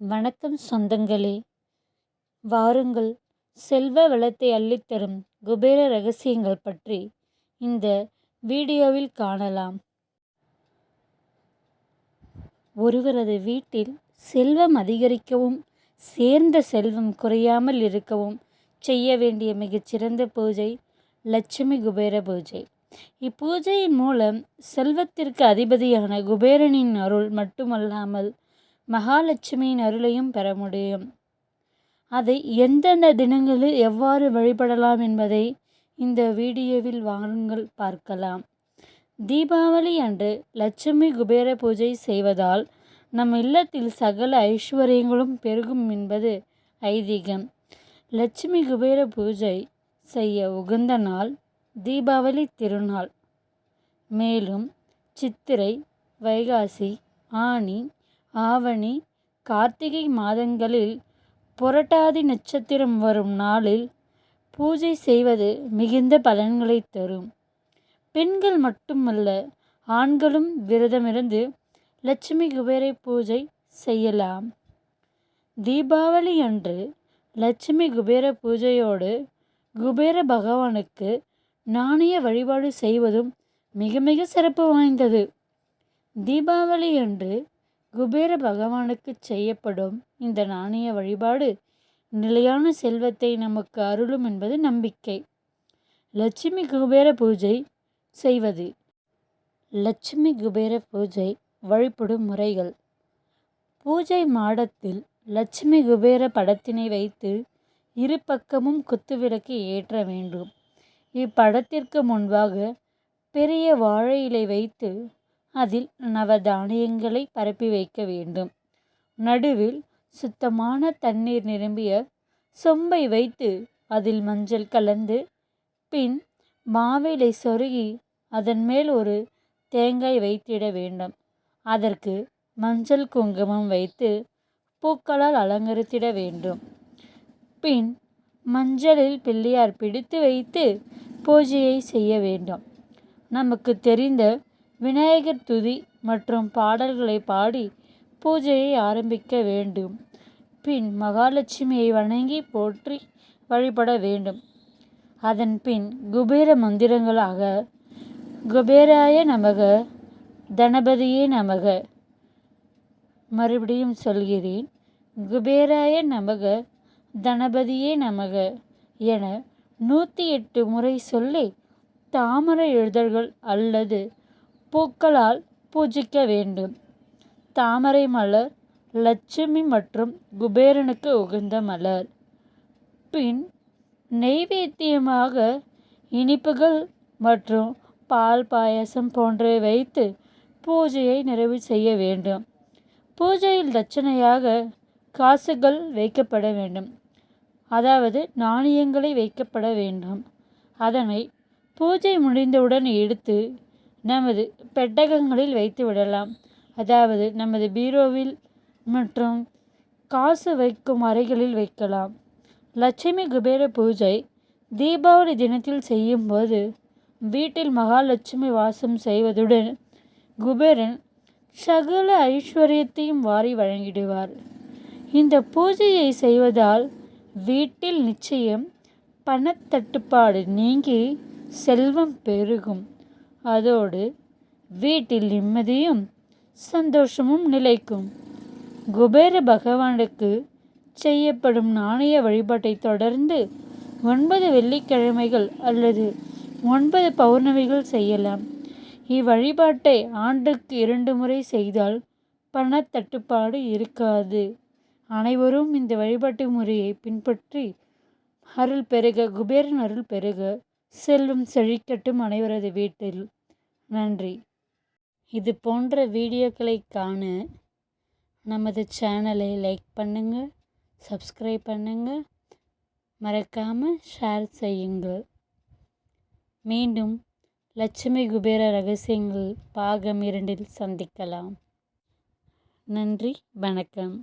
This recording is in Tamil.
வணக்கம் சொந்தங்களே. வாருங்கள். செல்வ வளத்தை அள்ளித்தரும் குபேர ரகசியங்கள் பற்றி இந்த வீடியோவில் காணலாம். ஒருவரது வீட்டில் செல்வம் அதிகரிக்கவும் சேர்ந்த செல்வம் குறையாமல் இருக்கவும் செய்ய வேண்டிய மிகச்சிறந்த பூஜை லட்சுமி குபேர பூஜை. இப்பூஜையின் மூலம் செல்வத்திற்கு அதிபதியான குபேரனின் அருள் மட்டுமல்லாமல் மகாலட்சுமியின் அருளையும் பெற முடியும். அதை எந்தெந்த தினங்களில் எவ்வாறு வழிபடலாம் என்பதை இந்த வீடியோவில் வாருங்கள் பார்க்கலாம். தீபாவளி அன்று லட்சுமி குபேர பூஜை செய்வதால் நம் இல்லத்தில் சகல ஐஸ்வர்யங்களும் பெருகும் என்பது ஐதீகம். லட்சுமி குபேர பூஜை செய்ய உகந்த நாள் தீபாவளி திருநாள். மேலும் சித்திரை வைகாசி ஆனி ஆவணி கார்த்திகை மாதங்களில் புரட்டாதி நட்சத்திரம் வரும் நாளில் பூஜை செய்வது மிகுந்த பலன்களை தரும். பெண்கள் மட்டுமல்ல ஆண்களும் விரதமிருந்து லட்சுமி குபேரை பூஜை செய்யலாம். தீபாவளி அன்று லட்சுமி குபேர பூஜையோடு குபேர பகவானுக்கு நாணய வழிபாடு செய்வதும் மிக மிக சிறப்பு வாய்ந்தது. தீபாவளி அன்று குபேர பகவானுக்கு செய்யப்படும் இந்த நாணய வழிபாடு நிலையான செல்வத்தை நமக்கு அருளும் என்பது நம்பிக்கை. லட்சுமி குபேர பூஜை செய்வது. லட்சுமி குபேர பூஜை வழிபடும் முறைகள். பூஜை மாடத்தில் லட்சுமி குபேர படத்தினை வைத்து இரு பக்கமும் குத்துவிளக்கு ஏற்ற வேண்டும். இப்படத்திற்கு முன்பாக பெரிய வாழை இலை வைத்து அதில் நவதானியங்களை பரப்பி வைக்க வேண்டும். நடுவில் சுத்தமான தண்ணீர் நிரம்பிய சொம்பை வைத்து அதில் மஞ்சள் கலந்து பின் மாவிலை சொருகி அதன் மேல் ஒரு தேங்காய் வைத்திட வேண்டும். அதற்கு மஞ்சள் குங்குமம் வைத்து பூக்களால் அலங்கரித்திட வேண்டும். பின் மஞ்சளில் பிள்ளையார் பிடித்து வைத்து பூஜையை செய்ய வேண்டும். நமக்கு தெரிந்த விநாயகர் துதி மற்றும் பாடல்களை பாடி பூஜையை ஆரம்பிக்க வேண்டும். பின் மகாலட்சுமியை வணங்கி போற்றி வழிபட வேண்டும். அதன் பின் குபேர மந்திரங்களாக குபேராய நமக தனபதியே நமக. மறுபடியும் சொல்கிறேன் குபேராய நமக தனபதியே நமக என நூற்றி எட்டு முறை சொல்லி தாமரை எழுதல்கள் அல்லது பூக்களால் பூஜிக்க வேண்டும். தாமரை மலர் லட்சுமி மற்றும் குபேரனுக்கு உகந்த மலர். பின் நெய்வேத்தியமாக இனிப்புகள் மற்றும் பால் பாயசம் போன்றவை வைத்து பூஜையை நிறைவு செய்ய வேண்டும். பூஜையில் தட்சணையாக காசுகள் வைக்கப்பட வேண்டும். அதாவது நாணயங்களை வைக்கப்பட வேண்டும். அதனை பூஜை முடிந்தவுடன் எடுத்து நமது பெட்டகங்களில் வைத்து விடலாம். அதாவது நமது பீரோவில் மற்றும் காசு வைக்கும் அறைகளில் வைக்கலாம். லட்சுமி குபேர பூஜை தீபாவளி தினத்தில் செய்யும்போது வீட்டில் மகாலட்சுமி வாசம் செய்வதுடன் குபேரன் சகல ஐஸ்வர்யத்தையும் வாரி வழங்கிடுவார். இந்த பூஜையை செய்வதால் வீட்டில் நிச்சயம் பணத்தட்டுப்பாடு நீங்கி செல்வம் பெருகும். அதோடு வீட்டில் நிம்மதியும் சந்தோஷமும் நிலைக்கும். குபேர பகவானுக்கு செய்யப்படும் நாணய வழிபாட்டை தொடர்ந்து ஒன்பது வெள்ளிக்கிழமைகள் அல்லது ஒன்பது பௌர்ணமிகள் செய்யலாம். இவ்வழிபாட்டை ஆண்டுக்கு இரண்டு முறை செய்தால் பணத்தட்டுப்பாடு இருக்காது. அனைவரும் இந்த வழிபாட்டு முறையை பின்பற்றி அருள் பெருக குபேரன் அருள் பெருக செல்வம் செழிக்கட்டும் அனைவரது வீட்டில். நன்றி. இது போன்ற வீடியோக்களை காண நமது சேனலை லைக் பண்ணுங்கள் சப்ஸ்கிரைப் பண்ணுங்கள் மறக்காமல் ஷேர் செய்யுங்கள் மீண்டும் லட்சுமி குபேர ரகசியங்கள் பாகம் இரண்டில் சந்திக்கலாம். நன்றி வணக்கம்.